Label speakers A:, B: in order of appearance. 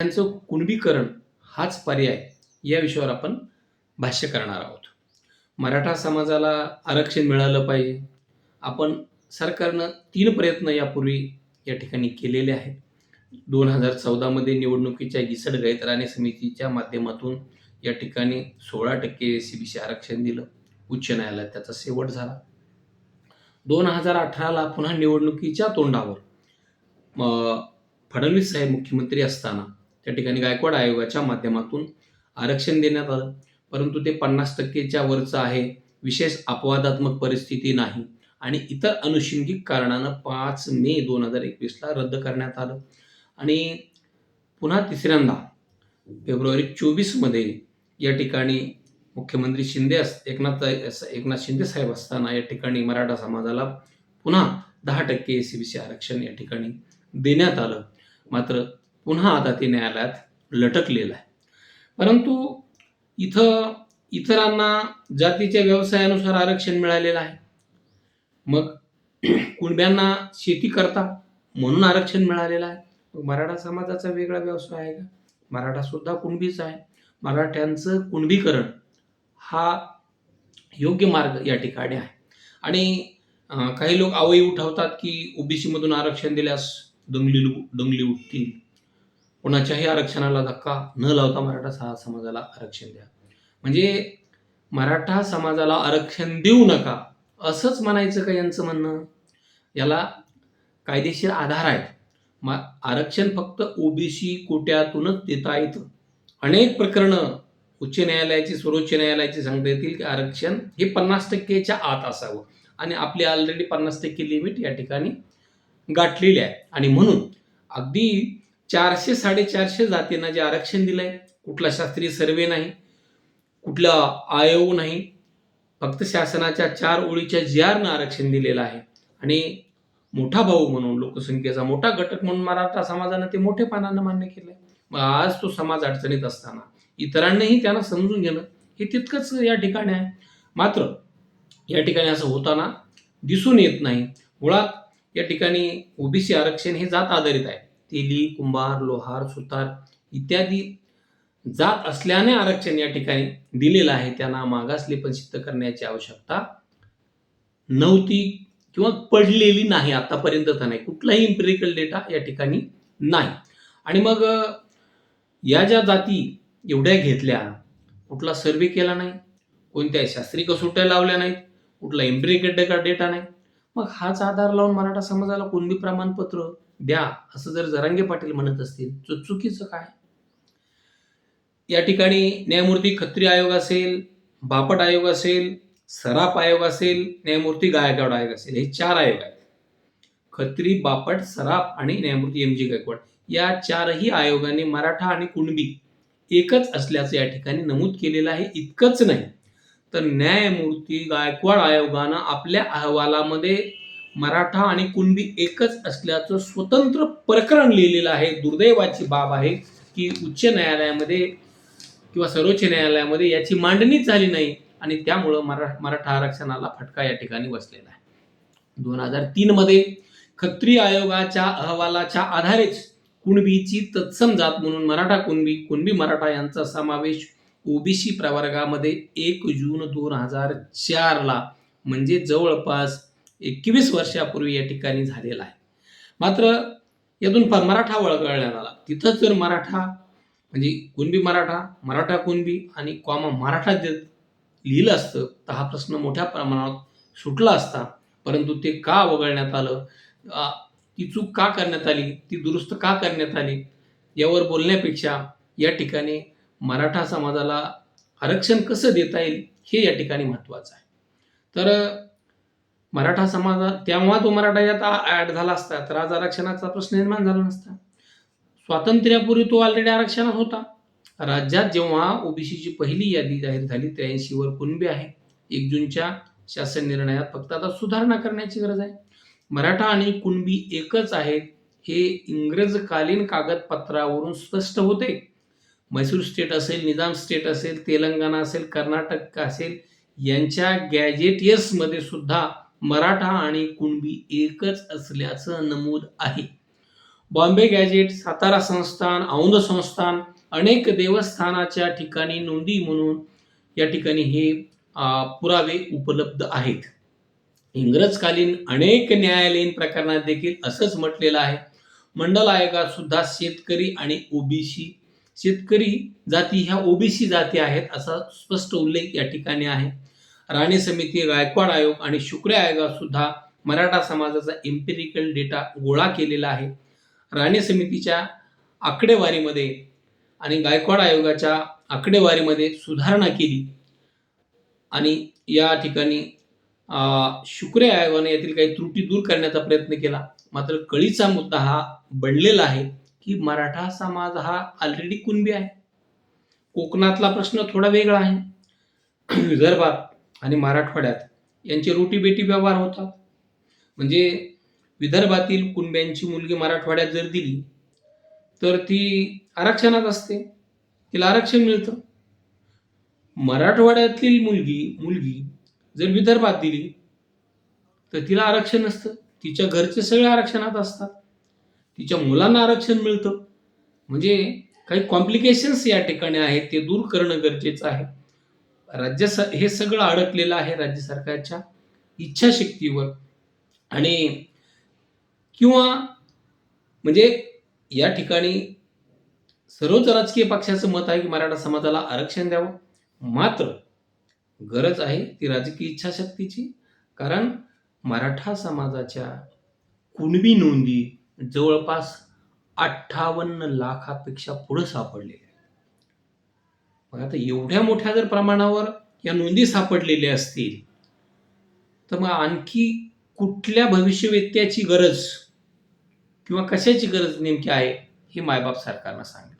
A: त्यांचं कुणबीकरण हाच पर्याय या विषयावर आपण भाष्य करणार आहोत. मराठा समाजाला आरक्षण मिळालं पाहिजे. आपण सरकारनं तीन प्रयत्न यापूर्वी या ठिकाणी केलेले आहेत. दोन हजार चौदामध्ये निवडणुकीच्या घिसड गैतराणे समितीच्या माध्यमातून या ठिकाणी सोळा टक्के सी बी सी आरक्षण दिलं. उच्च न्यायालयात त्याचा शेवट झाला. दोन हजार अठराला पुन्हा निवडणुकीच्या तोंडावर फडणवीस साहेब मुख्यमंत्री असताना त्या ठिकाणी गायकवाड आयोगाच्या माध्यमातून आरक्षण देण्यात आलं. परंतु ते पन्नास टक्केच्या वरचं आहे. विशेष अपवादात्मक परिस्थिती नाही. आणि इतर अनुषंगिक कारणानं पाच मे दोन हजार एकवीसला रद्द करण्यात आलं. आणि पुन्हा तिसऱ्यांदा फेब्रुवारी चोवीसमध्ये या ठिकाणी मुख्यमंत्री शिंदे अस एकनाथ एकनाथ शिंदे साहेब असताना या ठिकाणी मराठा समाजाला पुन्हा दहा टक्के एस सी बी सी आरक्षण या ठिकाणी देण्यात आलं. मात्र पुन्हा आता ते न्यायालयात लटकलेलं आहे. परंतु इथं इतरांना जातीच्या व्यवसायानुसार आरक्षण मिळालेलं आहे. मग कुणब्यांना शेती करता म्हणून आरक्षण मिळालेलं आहे. मग मराठा समाजाचा वेगळा व्यवसाय आहे का? मराठा सुद्धा कुणबीच आहे. मराठ्यांचं कुणबीकरण हा योग्य मार्ग या ठिकाणी आहे. आणि काही लोक आवई उठवतात की ओबीसीमधून आरक्षण दिल्यास दंगली दंगली उठतील. कोणाच्याही आरक्षणाला धक्का न लावता मराठा सहा समाजाला आरक्षण द्या. म्हणजे मराठा समाजाला आरक्षण देऊ नका असंच म्हणायचं का यांचं म्हणणं? याला कायदेशीर आधार आहेत. मा आरक्षण फक्त ओबीसी कोट्यातूनच देता येतं. अनेक प्रकरणं उच्च न्यायालयाची सर्वोच्च न्यायालयाची सांगता येतील की आरक्षण हे पन्नास टक्केच्या आत असावं. आणि आपली ऑलरेडी पन्नास टक्के लिमिट या ठिकाणी गाठलेली आहे. आणि म्हणून अगदी चारशे साडेचारशे जातींना जे आरक्षण दिलंय कुठला शास्त्रीय सर्वे नाही कुठला आयोग नाही फक्त शासनाच्या चार ओळीच्या जी आरनं आरक्षण दिलेलं आहे. आणि मोठा भाऊ म्हणून लोकसंख्येचा मोठा घटक म्हणून मराठा समाजानं ते मोठेपणानं मान्य केलंय. मग आज तो समाज अडचणीत असताना इतरांनाही त्यांना समजून घेणं हे तितकंच या ठिकाणी आहे. मात्र या ठिकाणी असं होताना दिसून येत नाही. मुळात या ठिकाणी ओबीसी आरक्षण हे जात आधारित आहे. तेली कुंभार लोहार सुतार इत्यादी जात असल्याने आरक्षण या ठिकाणी दिलेलं आहे. त्यांना मागासले पण सिद्ध करण्याची आवश्यकता नव्हती किंवा पडलेली नाही. आतापर्यंत तर नाही. कुठलाही इम्पेरिकल डेटा या ठिकाणी नाही. आणि मग या ज्या जाती एवढ्या घेतल्या कुठला सर्वे केला नाही कोणत्या शास्त्रीय कसोट्या लावल्या नाहीत कुठला इम्पेरिकल डेटा डेटा नाही. मग हाच आधार लावून मराठा समाजाला कुणबी प्रमाणपत्र द्या असं जर जरांगे पाटील म्हणत असतील तर चुकीचं काय? या ठिकाणी न्यायमूर्ती खत्री आयोग असेल बापट आयोग असेल सराप आयोग असेल न्यायमूर्ती गायकवाड आयोग असेल हे चार आयोग आहेत. खत्री बापट सराफ आणि न्यायमूर्ती एम जी गायकवाड या चारही आयोगाने मराठा आणि कुणबी एकच असल्याचं या ठिकाणी नमूद केलेलं आहे इतकंच नाही. तर न्यायमूर्ती गायकवाड आयोगानं आपल्या अहवालामध्ये मराठा आणि कुणबी एकच असल्याचं स्वतंत्र प्रकरण लिहिलेलं आहे. दुर्दैवाची बाब आहे की उच्च न्यायालयामध्ये किंवा सर्वोच्च न्यायालयामध्ये याची मांडणीच झाली नाही आणि त्यामुळं मरा मराठा आरक्षणाला फटका या ठिकाणी बसलेला आहे. दोन हजार तीनमध्ये खत्री आयोगाच्या अहवालाच्या आधारेच कुणबीची तत्सम जात म्हणून मराठा कुणबी कुणबी मराठा यांचा समावेश ओबीसी प्रवर्गामध्ये एक जून दोन हजार चारला म्हणजे जवळपास एकवीस वर्षापूर्वी या ठिकाणी झालेला आहे. मात्र यातून फ- मराठा वळगळण्यात आला तिथंच जर मराठा म्हणजे कुणबी मराठा मराठा कुणबी आणि कॉमा मराठा जर लिहिलं असतं तर हा प्रश्न मोठ्या प्रमाणात सुटला असता. परंतु ते का वगळण्यात आलं? ती चूक का करण्यात आली? ती दुरुस्त का करण्यात आली? यावर बोलण्यापेक्षा या ठिकाणी मराठा समाजाला आरक्षण कसं देता येईल हे या ठिकाणी महत्त्वाचं आहे. तर मराठा समाजात तेव्हा तो मराठा यात ॲड झाला असता तर आज आरक्षणाचा प्रश्न निर्माण झाला नसता. स्वातंत्र्यापूर्वी तो ऑलरेडी आरक्षणात होता. राज्यात जेव्हा ओबीसीची पहिली यादी जाहीर झाली त्र्याऐंशीवर कुणबी आहे? एक जूनच्या शासन निर्णयात फक्त आता सुधारणा करण्याची गरज आहे. मराठा आणि कुणबी एकच आहेत हे इंग्रजकालीन कागदपत्रावरून स्पष्ट होते. मैसूर स्टेट असेल निजाम स्टेट असेल तेलंगणा असेल कर्नाटक असेल यांच्या गॅजेटियर्समध्ये सुद्धा मराठा आणि कुणबी एकच असल्याचं नमूद आहे. बॉम्बे गॅजेट सातारा संस्थान औंध संस्थान अनेक देवस्थानाच्या ठिकाणी नोंदी म्हणून या ठिकाणी हे पुरावे उपलब्ध आहेत. इंग्रजकालीन अनेक न्यायालयीन प्रकरणात देखील असंच म्हटलेलं आहे. मंडल आयोगात सुद्धा शेतकरी आणि ओबीसी शेतकरी जाती ह्या ओबीसी जाती आहेत असा स्पष्ट उल्लेख या ठिकाणी आहे. राणे समिती गायकवाड आयोग आणि शुक्र आयोगात सुद्धा मराठा समाजाचा एम्पिरिकल डेटा गोळा केलेला आहे. राणे समितीच्या आकडेवारीमध्ये आणि गायकवाड आयोगाच्या आकडेवारीमध्ये सुधारणा केली. आणि या ठिकाणी शुक्र आयोगाने यातील काही त्रुटी दूर करण्याचा प्रयत्न केला. मात्र कळीचा मुद्दा हा बनलेला आहे की मराठा समाज हा ऑलरेडी कुणबी आहे? कोकणातला प्रश्न थोडा वेगळा आहे. विदर्भात आणि मराठवाड्यात यांचे रोटीबेटी व्यवहार होतात. म्हणजे विदर्भातील कुणब्यांची मुलगी मराठवाड्यात जर दिली तर ती आरक्षणात असते. तिला आरक्षण मिळतं. मराठवाड्यातील मुलगी मुलगी जर विदर्भात दिली तर तिला आरक्षण असतं. तिच्या घरचे सगळे आरक्षणात असतात. तिच्या मुलांना आरक्षण मिळतं. म्हणजे काही कॉम्प्लिकेशन्स या ठिकाणी आहेत ते दूर करणं गरजेचं आहे. राज्य स हे सगळं अडकलेलं आहे राज्य सरकारच्या इच्छाशक्तीवर. आणि किंवा म्हणजे या ठिकाणी सर्वच राजकीय पक्षाचं मत आहे की मराठा समाजाला आरक्षण द्यावं. मात्र गरज आहे ती राजकीय इच्छाशक्तीची. कारण मराठा समाजाच्या कुणबी नोंदी जवळपास अठ्ठावन्न लाखापेक्षा पुढं सापडलेल्या आहेत मग आता एवढ्या मोठ्या जर प्रमाणावर या नोंदी सापडलेल्या असतील तर मग आणखी कुठल्या भविष्यवेत्याची गरज किंवा कशाची गरज नेमकी आहे हे मायबाप सरकारनं सांगितलं.